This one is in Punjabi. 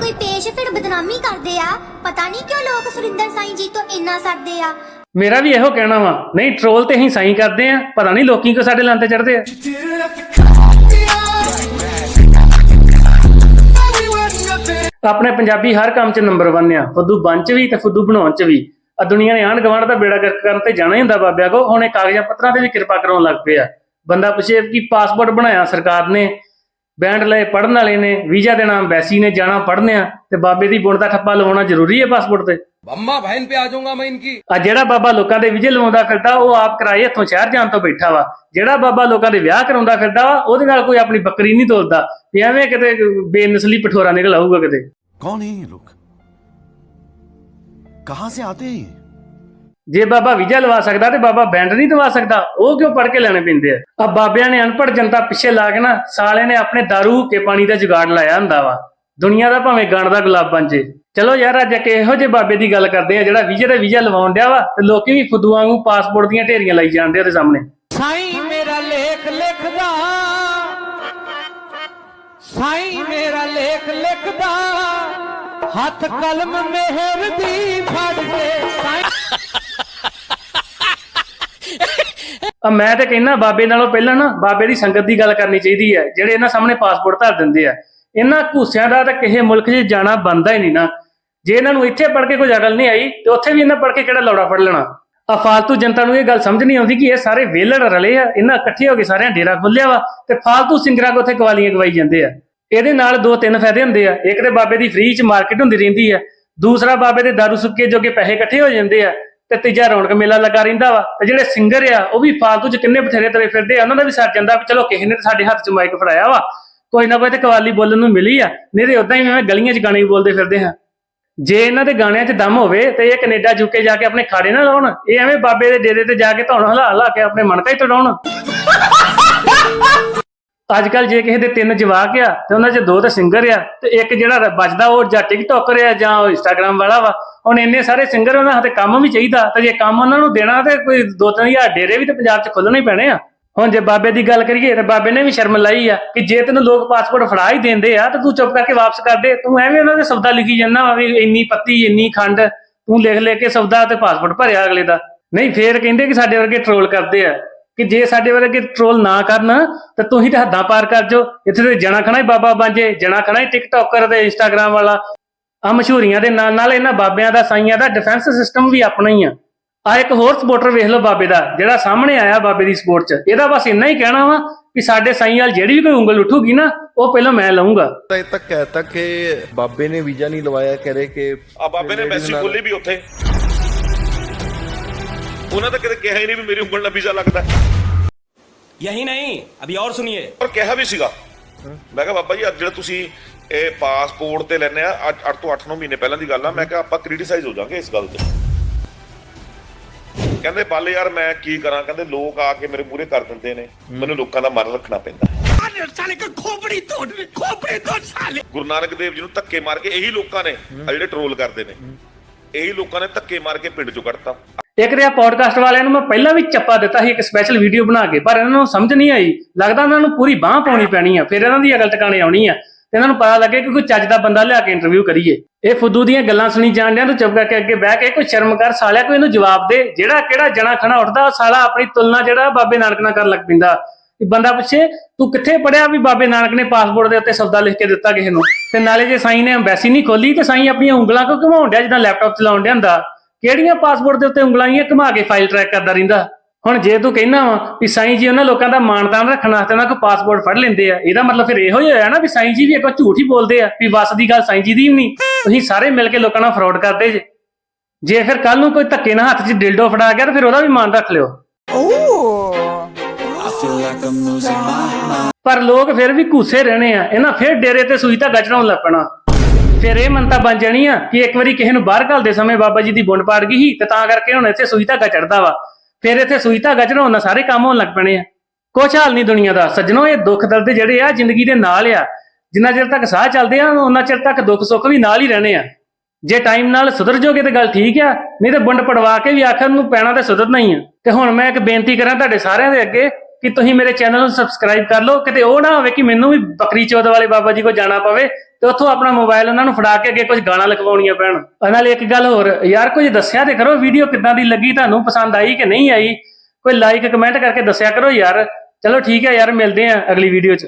ਕੋਈ ਪੇਸ਼ ਫਿਰ ਬਦਨਾਮੀ ਕਰਦੇ ਆ? ਪਤਾ ਨਹੀਂ ਕਿਉਂ ਲੋਕ ਸੁਰਿੰਦਰ ਸਾਈਂ ਜੀ ਤੋਂ ਇੰਨਾ ਸੜਦੇ ਆ? ਮੇਰਾ ਵੀ ਇਹੋ ਕਹਿਣਾ ਵਾ। ਨਹੀਂ ਟ੍ਰੋਲ ਤੇ ਅਸੀਂ ਸਾਈ ਕਰਦੇ ਆ। ਪਤਾ ਨਹੀਂ ਲੋਕੀ ਕੋ ਸਾਡੇ ਲੰਨ ਚੜਦੇ ਆ। ਆਪਣੇ ਪੰਜਾਬੀ ਹਰ ਕੰਮ 'ਚ ਨੰਬਰ 1 ਆ। ਫੁੱਦੂ ਬਣ 'ਚ ਵੀ ਤੇ ਫੁੱਦੂ ਬਣਾਉਣ 'ਚ ਵੀ। ਆ ਦੁਨੀਆ ਨੇ ਆਂਢ ਗੁਆਂਢ ਦਾ ਬੇੜਾ ਗਰਕ ਕਰਨ ਤੇ ਜਾਣਾ ਹੀ ਹੁੰਦਾ ਬਾਬਿਆਂ ਕੋ। ਹੁਣ ਇਹ ਕਾਗਜ਼ਾਂ ਪੱਤਰਾਂ ਤੇ ਵੀ ਕਿਰਪਾ ਕਰਾਉਣ ਲੱਗ ਪਏ ਆ। ਬੰਦਾ ਪੁੱਛੇ ਕਿ ਪਾਸਪੋਰਟ ਬਣਾਇਆ ਸਰਕਾਰ ਨੇ। ਬੈਂਡ ਲਏ ਪੜਨ ਵਾਲੇ ਨੇ ਵੀਜ਼ਾ ਦੇਣਾ ਐਮਬੈਸੀ ਨੇ ਜਾਣਾ ਪੜਨੇ ਆ ਤੇ ਬਾਬੇ ਦੀ ਬੁਣ ਦਾ ਠੱਪਾ ਲਵਾਉਣਾ ਜ਼ਰੂਰੀ ਹੈ ਪਾਸਪੋਰਟ ਤੇ। ਬੰਮਾ ਭੈਣ ਤੇ ਆ ਜਾਊਂਗਾ ਮੈਂ ਇਨਕੀ। ਆ ਜਿਹੜਾ ਬਾਬਾ ਲੋਕਾਂ ਦੇ ਵੀਜ਼ੇ ਲਵਾਉਂਦਾ ਫਿਰਦਾ ਉਹ ਆਪ ਕਿਰਾਏ ਹੱਥੋਂ ਸ਼ਹਿਰ ਜਾਣ ਤੋਂ ਬੈਠਾ ਵਾ। ਜਿਹੜਾ ਬਾਬਾ ਲੋਕਾਂ ਦੇ ਵਿਆਹ ਕਰਾਉਂਦਾ ਫਿਰਦਾ ਵਾ ਉਹਦੇ ਨਾਲ ਕੋਈ ਆਪਣੀ ਬੱਕਰੀ ਨਹੀਂ ਤੋਲਦਾ। ਵੀ ਐਵੇਂ ਕਿਤੇ ਬੇਨਸਲੀ ਪਠੋਰਾ ਨਿਕਲ ਆਊਗਾ ਕਿਤੇ। ਕੌਣ ਹੈ ਇਹ ਲੋਕ? ਕਹਾਂ ਸੇ ਆਤੇ ਹੈ ਜੇ ਬਾਬਾ ਵਿਜਾ ਲਵਾ ਸਕਦਾ ਤੇ ਬਾਬਾ ਬੈਂਡ ਨਹੀਂ ਦਵਾ ਸਕਦਾ, ਉਹ ਕਿਉਂ ਪੜ ਕੇ ਲੈਣੇ ਪੈਂਦੇ ਆ? ਆ ਬਾਬਿਆਂ ਨੇ ਅਨਪੜ ਜਨਤਾ ਪਿੱਛੇ ਲਾ ਕੇ ਨਾ ਸਾਲੇ ਨੇ ਆਪਣੇ ਦਾਰੂ, ਕੇ ਪਾਣੀ ਦਾ ਜੁਗਾੜ ਲਾਇਆ ਹੁੰਦਾ ਵਾ। ਦੁਨੀਆ ਦਾ ਭਾਵੇਂ ਗਣ ਦਾ ਗੁਲਾਬ ਬਣ ਜੇ। ਚਲੋ ਯਾਰ, ਅੱਜ ਇੱਕ ਇਹੋ ਜਿਹੇ ਬਾਬੇ ਦੀ ਗੱਲ ਕਰਦੇ ਆ ਜਿਹੜਾ ਵਿਜੇ ਤੇ ਵਿਜਾ ਲਵਾਉਣ ਡਿਆ ਵਾ ਤੇ ਲੋਕੀ ਵੀ ਫੁੱਦੂ ਵਾਂਗੂ ਪਾਸਪੋਰਟ ਦੀਆਂ ਢੇਰੀਆਂ ਲਾਈ ਜਾਂਦੇ ਉਹਦੇ ਸਾਹਮਣੇ। ਸਾਈਂ ਮੇਰਾ ਲੇਖ ਲਿਖਦਾ, ਸਾਈਂ ਮੇਰਾ ਲੇਖ ਲਿਖਦਾ, ਹੱਥ ਕਲਮ ਮਿਹਰ ਦੀ ਆ ਮੈਂ ਤੇ ਕਹਿੰਦਾ ਬਾਬੇ ਨਾਲੋਂ ਪਹਿਲਾਂ ਨਾ ਬਾਬੇ ਦੀ ਸੰਗਤ ਦੀ ਗੱਲ ਕਰਨੀ ਚਾਹੀਦੀ ਹੈ, ਜਿਹੜੇ ਇਹਨਾਂ ਸਾਹਮਣੇ ਪਾਸਪੋਰਟ ਧਰ ਦਿੰਦੇ ਆ। ਇਹਨਾਂ ਘੂਸਿਆਂ ਦਾ ਤਾਂ ਕਿਸੇ ਮੁਲਕ 'ਚ ਜਾਣਾ ਬੰਦਾ ਹੀ ਨਹੀਂ ਨਾ। ਜੇ ਇਹਨਾਂ ਨੂੰ ਇੱਥੇ ਪੜ ਕੇ ਕੋਈ ਅਕਲ ਨਹੀਂ ਆਈ, ਤੇ ਉੱਥੇ ਵੀ ਇਹਨਾਂ ਪੜ ਕੇ ਕਿਹੜਾ ਲੌੜਾ ਫੜ ਲੈਣਾ? ਆ ਫਾਲਤੂ ਜਨਤਾ ਨੂੰ ਇਹ ਗੱਲ ਸਮਝ ਨਹੀਂ ਆਉਂਦੀ ਕਿ ਇਹ ਸਾਰੇ ਵੇਲੜ ਰਲੇ ਆ, ਇਹਨਾਂ ਇਕੱਠੇ ਹੋ ਕੇ ਸਾਰਿਆਂ ਡੇਰਾ ਖੋਲਿਆ ਵਾ ਤੇ ਫਾਲਤੂ ਸਿੰਗਰਾਂ ਕੋ ਉੱਥੇ ਕਵਾਲੀਆਂ ਗਵਾਈ ਜਾਂਦੇ ਆ। ਇਹਦੇ ਨਾਲ ਦੋ ਤਿੰਨ ਫਾਇਦੇ ਹੁੰਦੇ ਆ, ਇੱਕ ਤੇ ਬਾਬੇ ਦੀ ਫ੍ਰੀ 'ਚ ਮਾਰਕੀਟ ਹੁੰਦੀ ਰਹਿੰਦੀ ਆ, ਦੂਸਰਾ ਬਾਬੇ ਦੇ ਦਾਰੂ ਸੁੱਕੇ ਜੋਗੇ ਪੈਸੇ ਇਕੱਠੇ ਹੋ ਜਾਂਦੇ ਆ। ਤੇ ਤੀਜਾ ਰੌਣਕ ਮੇਲਾ ਲੱਗਾ ਰਹਿੰਦਾ ਵਾ ਤੇ ਜਿਹੜੇ ਸਿੰਗਰ ਆ, ਉਹ ਵੀ ਫਾਲਤੂ ਚ ਕਿੰਨੇ ਬਥੇਰੇ ਤਰੇ ਫਿਰਦੇ ਆ, ਉਹਨਾਂ ਦਾ ਵੀ ਸਰ ਜਾਂਦਾ ਵੀ ਚਲੋ ਕਿਸੇ ਨੇ ਤਾਂ ਸਾਡੇ ਹੱਥ 'ਚ ਮਾਈਕ ਫੜਾਇਆ ਵਾ, ਕੋਈ ਨਾ ਕੋਈ ਤੇ ਕਵਾਲੀ ਬੋਲਣ ਨੂੰ ਮਿਲੀ ਆ, ਨਹੀਂ ਤੇ ਉਦਾਂ ਹੀ ਐਵੇਂ ਗਲੀਆਂ 'ਚ ਗਾਣੇ ਵੀ ਬੋਲਦੇ ਫਿਰਦੇ ਹਾਂ। ਜੇ ਇਹਨਾਂ ਦੇ ਗਾਣਿਆਂ 'ਚ ਦਮ ਹੋਵੇ ਤੇ ਇਹ ਕੈਨੇਡਾ ਯੂਕੇ ਜਾ ਕੇ ਆਪਣੇ ਖਾੜੇ ਨਾ ਲਾਉਣ, ਇਹ ਐਵੇਂ ਬਾਬੇ ਦੇ ਡੇਰੇ ਤੇ ਜਾ ਕੇ ਧੌਣ ਹਲਾ ਹਲਾ ਕੇ ਆਪਣੇ ਮਨ ਹੀ ਤੜਾਉਣ। ਅੱਜ ਕੱਲ ਜੇ ਕਿਸੇ ਦੇ ਤਿੰਨ ਜਵਾਕ ਆ ਤੇ ਉਹਨਾਂ 'ਚ ਦੋ ਤਾਂ ਸਿੰਗਰ ਆ ਤੇ ਇੱਕ ਜਿਹੜਾ ਬਚਦਾ ਉਹ ਜਾਂ ਟਿਕਟੋਕਰ ਆ ਜਾਂ ਉਹ ਇੰਸਟਾਗ੍ਰam ਵਾਲਾ ਵਾ ਹੁਣ ਇੰਨੇ ਸਾਰੇ ਸਿੰਗਰ ਉਹਨਾਂ ਹੱਥੇ ਕੰਮ ਵੀ ਚਾਹੀਦਾ ਤੇ ਜੇ ਕੰਮ ਉਹਨਾਂ ਨੂੰ ਦੇਣਾ ਤੇ ਕੋਈ ਦੋ ਤਿੰਨ ਹਜ਼ਾਰ ਡੇਰੇ ਵੀ ਤੇ ਪੰਜਾਬ 'ਚ ਖੁੱਲਣੇ ਹੀ ਪੈਣੇ ਆ। ਹੁਣ ਜੇ ਬਾਬੇ ਦੀ ਗੱਲ ਕਰੀਏ ਤੇ ਬਾਬੇ ਨੇ ਵੀ ਸ਼ਰਮ ਲਾਈ ਆ ਕਿ ਜੇ ਤੈਨੂੰ ਲੋਕ ਪਾਸਪੋਰਟ ਫੜਾ ਹੀ ਦਿੰਦੇ ਆ ਤੇ ਤੂੰ ਚੁੱਪ ਕਰਕੇ ਵਾਪਸ ਕਰ ਦੇ, ਤੂੰ ਐਵੇਂ ਉਹਨਾਂ ਦੇ ਸੌਦਾ ਲਿਖੀ ਜਾਂਦਾ ਵੀ ਇੰਨੀ ਪੱਤੀ, ਇੰਨੀ ਖੰਡ, ਤੂੰ ਲਿਖ ਲੈ ਕੇ ਸੌਦਾ ਤੇ ਪਾਸਪੋਰਟ ਭਰਿਆ ਅਗਲੇ ਦਾ। ਨਹੀਂ, ਫੇਰ ਕਹਿੰਦੇ ਕਿ ਸਾਡੇ ਵਰਗੇ ਟ੍ਰੋਲ ਕਰਦੇ ਆ ਕਿ ਜੇ ਸਾਡੇ ਵਰਗੇ ਟ੍ਰੋਲ ਨਾ ਕਰਨ, ਤਾਂ ਤੁਸੀਂ ਹੀ ਤਾਂ ਹੱਦਾਂ ਪਾਰ ਕਰ ਜੋ ਇੱਥੇ ਤੇ ਜਣਾ ਖਣਾ ਹੀ ਬਾਬਾ ਬਾਂਝੇ ਜਣਾ ਖਣਾ ਹੀ ਟਿਕਟੋਕਰ ਤੇ ਇੰਸਟਾਗ੍ਰam ਵਾਲਾ। ਆ ਮਸ਼ਹੂਰੀਆਂ ਦੇ ਨਾਲ ਨਾਲ ਇਹਨਾਂ ਬਾਬਿਆਂ ਦਾ ਸਾਈਆਂ ਦਾ ਡਿਫੈਂਸ ਸਿਸਟਮ ਵੀ ਆਪਣਾ ਹੀ ਆ। ਆ ਇੱਕ ਹੋਰ ਸਪੋਰਟਰ ਵੇਖ ਲਓ ਬਾਬੇ ਦਾ ਜਿਹੜਾ ਸਾਹਮਣੇ ਆਇਆ ਬਾਬੇ ਦੀ ਸਪੋਰਟ 'ਚ। ਇਹਦਾ ਬਸ ਇੰਨਾ ਹੀ ਕਹਿਣਾ ਵਾ ਕਿ ਸਾਡੇ ਸਾਈਂ ਵਾਲ ਜਿਹੜੀ ਵੀ ਕੋਈ ਉਂਗਲ ਉਠੂਗੀ ਨਾ ਉਹ ਪਹਿਲਾਂ ਮੈਂ ਲਾਉਂਗਾ ਤੱਕ ਤੱਕ ਕਹਿ ਤੱਕ ਕਿ ਬਾਬੇ ਨੇ ਵੀਜ਼ਾ ਨਹੀਂ ਲਵਾਇਆ ਕਰੇ ਕਿ ਆ ਬਾਬੇ ਨੇ ਮੈਸੀ ਖੋਲੀ ਵੀ ਉੱਥੇ। ਉਹਨਾਂ ਤਾਂ ਕਦੇ ਕਿਹਾ ਹੀ ਨਹੀਂ ਵੀ ਮੇਰੀ ਉਂਗਲ ਨਾਲ ਵੀਜ਼ਾ ਲੱਗਦਾ। ਯਹੀ ਨਹੀਂ ਅਭੀ ਹੋਰ ਸੁਣੀਏ। ਪਰ ਕਿਹਾ ਵੀ ਸੀਗਾ। ਮੈਂ ਕਿਹਾ ਬਾਬਾ ਜੀ ਅੱਜ ਜਿਹੜਾ ਤੁਸੀਂ ਇਹ ਪਾਸਪੋਰਟ ਤੇ ਲੈਣੇ ਆ। ਅੱਜ 8 ਤੋਂ 8 9 ਮਹੀਨੇ ਪਹਿਲਾਂ ਦੀ ਗੱਲ ਆ। ਮੈਂ ਕਿਹਾ ਆਪਾਂ ਕ੍ਰਿਟਿਸਾਈਜ਼ ਹੋ ਜਾਾਂਗੇ ਇਸ ਗੱਲ ਤੇ। ਕਹਿੰਦੇ ਬੱਲ ਯਾਰ ਮੈਂ ਕੀ ਕਰਾਂ? ਕਹਿੰਦੇ ਲੋਕ ਆ ਕੇ ਮੇਰੇ ਮੂਹਰੇ ਕਰ ਦਿੰਦੇ ਨੇ। ਮੈਨੂੰ ਲੋਕਾਂ ਦਾ ਮਨ ਰੱਖਣਾ ਪੈਂਦਾ। ਗੁਰੂ ਨਾਨਕ ਦੇਵ ਜੀ ਨੂੰ ਧੱਕੇ ਮਾਰ ਕੇ ਇਹੀ ਲੋਕਾਂ ਨੇ ਆ ਜਿਹੜੇ ਟਰੋਲ ਕਰਦੇ ਨੇ। ਇਹੀ ਲੋਕਾਂ ਨੇ ਧੱਕੇ ਮਾਰ ਕੇ ਪਿੰਡ ਚੋਂ ਕੱਢਤਾ। ਇੱਕ ਆ ਪੋਡਕਾਸਟ ਵਾਲਿਆਂ ਨੂੰ ਮੈਂ ਪਹਿਲਾਂ ਵੀ ਚੱਪਾ ਦਿੱਤਾ ਸੀ ਇੱਕ ਸਪੈਸ਼ਲ ਵੀਡੀਓ ਬਣਾ ਕੇ ਪਰ ਇਹਨਾਂ ਨੂੰ ਸਮਝ ਨਹੀਂ ਆਈ। ਲੱਗਦਾ ਇਹਨਾਂ ਨੂੰ ਪੂਰੀ ਬਾਹ ਪਾਉਣੀ ਪੈਣੀ ਆ। ਫਿਰ ਇਹਨਾਂ ਦੀ ਅਕਲ ਟਿਕਾਣੇ ਆਉਣੀ ਆ। ਤੇ ਇਹਨਾਂ ਨੂੰ ਪਤਾ ਲੱਗੇ ਕਿ ਕੋਈ ਚੱਜ ਦਾ ਬੰਦਾ ਲਿਆ ਕੇ ਇੰਟਰਵਿਊ ਕਰੀਏ। ਇਹ ਫੁੱਦੂ ਦੀਆਂ ਗੱਲਾਂ ਸੁਣੀ ਜਾਣ ਡਿਆਂ ਤੂੰ ਚੁੱਪ ਕਰਕੇ ਅੱਗੇ ਬਹਿ ਕੇ ਕੋਈ ਸ਼ਰਮ ਕਰ, ਸਾਲਿਆ ਕੋਈ ਇਹਨੂੰ ਜਵਾਬ ਦੇ। ਜਿਹੜਾ ਕਿਹੜਾ ਜਣਾ ਖਣਾ ਉੱਠਦਾ, ਉਹ ਸਾਲਾ ਆਪਣੀ ਤੁਲਨਾ ਜਿਹੜਾ ਬਾਬੇ ਨਾਨਕ ਨਾਲ ਕਰਨ ਲੱਗ ਪਿੰਦਾ। ਬੰਦਾ ਪੁੱਛੇ, ਤੂੰ ਕਿੱਥੇ ਪੜਿਆ ਵੀ ਬਾਬੇ ਨਾਨਕ ਨੇ ਪਾਸਪੋਰਟ ਦੇ ਉੱਤੇ ਸੌਦਾ ਲਿਖ ਕੇ ਦਿੱਤਾ ਕਿਸੇ ਨੂੰ? ਤੇ ਨਾਲੇ ਜੇ ਸਾਈਂ ਨੇ ਐਮਬੈਸੀ ਨਹੀਂ ਖੋਲੀ, ਤੇ ਸਾਈਂ ਆਪਣੀਆਂ ਉਂਗਲਾਂ ਕਿਉਂ ਘੁਮਾਉਣ ਡਿਆ ਜਿੱਦਾਂ ਲੈਪਟਾਪ ਚਲਾਉਣ ਡਿਆ ਹੁੰਦਾ? ਕਿਹੜੀਆਂ ਪਾਸਪੋਰਟ ਦੇ ਉੱਤੇ ਉਂਗਲਾਂ ਹੀ ਘੁਮਾ ਕੇ ਫਾਈਲ ਟਰੈਕ ਕਰਦਾ ਰਹਿੰਦਾ? ਹੁਣ ਜੇ ਤੂੰ ਕਹਿਣਾ ਵਾ ਵੀ ਸਾਈਂ ਜੀ ਉਹਨਾਂ ਲੋਕਾਂ ਦਾ ਮਾਨਤਾਨ ਰੱਖਣ ਵਾਸਤੇ ਉਹਨਾਂ ਕੋ ਪਾਸਪੋਰਟ ਫੜ ਲੈਂਦੇ ਆ ਇਹਦਾ ਮਤਲਬ ਫਿਰ ਇਹੋ ਹੀ ਹੋਇਆ ਨਾ ਵੀ ਸਾਈਂ ਜੀ ਵੀ ਇੱਕ ਝੂਠ ਹੀ ਬੋਲਦੇ ਆ ਵੀ ਵਸ ਦੀ ਗੱਲ ਸਾਈਂ ਜੀ ਦੀ ਵੀ ਨਹੀਂ ਤੁਸੀਂ ਸਾਰੇ ਮਿਲ ਕੇ ਲੋਕਾਂ ਨਾਲ ਫਰਾਡ ਕਰਦੇ ਜੇ। ਜੇ ਫਿਰ ਕੱਲ ਨੂੰ ਕੋਈ ਧੱਕੇ ਨਾਲ ਹੱਥ 'ਚ ਡਿਲਡੋ ਫੜਾ ਗਿਆ ਤਾਂ ਫਿਰ ਉਹਦਾ ਵੀ ਮਾਨ ਰੱਖ ਲਿਓ। ਪਰ ਲੋਕ ਫਿਰ ਵੀ ਘੂਸੇ ਰਹਿਣੇ ਆ ਇਹਨਾਂ ਫਿਰ ਡੇਰੇ ਤੇ ਸੂਈ ਧਾਗਾ ਚੜਾਉਣ ਲੱਪਣਾ ਫਿਰ ਇਹ ਮੰਨਤਾ ਬਣ ਜਾਣੀ ਆ ਕਿ ਇੱਕ ਵਾਰੀ ਕਿਸੇ ਨੂੰ ਬਾਹਰ ਘੱਲਦੇ ਸਮੇਂ ਬਾਬਾ ਜੀ ਦੀ ਬੁੰਡ ਪਾੜ ਗਈ ਸੀ ਤੇ ਤਾਂ ਕਰਕੇ ਹੁਣ ਇੱਥੇ ਸੂਈ ਧਾਗਾ ਚੜਦਾ ਵਾ। ਫਿਰ ਇੱਥੇ ਸੂਈ ਧਾਗਾ ਚੜਾਉਣ ਨਾਲ ਸਾਰੇ ਕੰਮ ਹੋਣ ਲੱਗ ਪੈਣੇ ਆ। ਕੁਛ ਹਾਲ ਨਹੀਂ ਦੁਨੀਆ ਦਾ। ਸੱਜਣੋ, ਇਹ ਦੁੱਖ ਦਰਦ ਜਿਹੜੇ ਆ, ਜ਼ਿੰਦਗੀ ਦੇ ਨਾਲ ਆ। ਜਿੰਨਾ ਚਿਰ ਤੱਕ ਸਾਹ ਚੱਲਦੇ ਆ ਉਹਨਾਂ ਚਿਰ ਤੱਕ ਦੁੱਖ ਸੁੱਖ ਵੀ ਨਾਲ ਹੀ ਰਹਿਣੇ ਆ। ਜੇ ਟਾਈਮ ਨਾਲ ਸੁਧਰ ਜਾਓਗੇ ਤੇ ਗੱਲ ਠੀਕ ਆ, ਨਹੀਂ ਤੇ ਬੁੰਡ ਪੜਵਾ ਕੇ ਵੀ ਆਖਰ ਨੂੰ ਪੈਣਾ ਤੇ ਸੁਧਰਨਾ ਹੀ ਆ। ਤੇ ਹੁਣ ਮੈਂ ਇੱਕ ਬੇਨਤੀ ਕਰਾਂ ਤੁਹਾਡੇ ਸਾਰਿਆਂ ਦੇ ਅੱਗੇ ਕਿ ਤੁਸੀਂ ਮੇਰੇ ਚੈਨਲ ਨੂੰ ਸਬਸਕ੍ਰਾਈਬ ਕਰ ਲਓ। ਕਿਤੇ ਉਹ ਨਾ ਹੋਵੇ ਕਿ ਮੈਨੂੰ ਵੀ ਬੱਕਰੀ ਚੋਦ ਵਾਲੇ ਬਾਬਾ ਜੀ ਕੋ ਜਾਣਾ ਪਵੇ। ਤੇ ਉੱਥੋਂ ਆਪਣਾ ਮੋਬਾਈਲ ਉਹਨਾਂ ਨੂੰ ਫੜਾ ਕੇ ਅੱਗੇ ਕੁਝ ਗਾਣਾ ਲਿਖਵਾਉਣੀਆਂ ਪੈਣ। ਨਾਲ ਇੱਕ ਗੱਲ ਹੋਰ, ਯਾਰ ਕੁਝ ਦੱਸਿਆ ਤੇ ਕਰੋ, ਵੀਡੀਓ ਕਿੱਦਾਂ ਦੀ ਲੱਗੀ, ਤੁਹਾਨੂੰ ਪਸੰਦ ਆਈ ਕਿ ਨਹੀਂ ਆਈ? ਕੋਈ ਲਾਈਕ ਕਮੈਂਟ ਕਰਕੇ ਦੱਸਿਆ ਕਰੋ ਯਾਰ। ਚਲੋ ਠੀਕ ਹੈ ਯਾਰ, ਮਿਲਦੇ ਆਂ ਅਗਲੀ ਵੀਡੀਓ 'ਚ।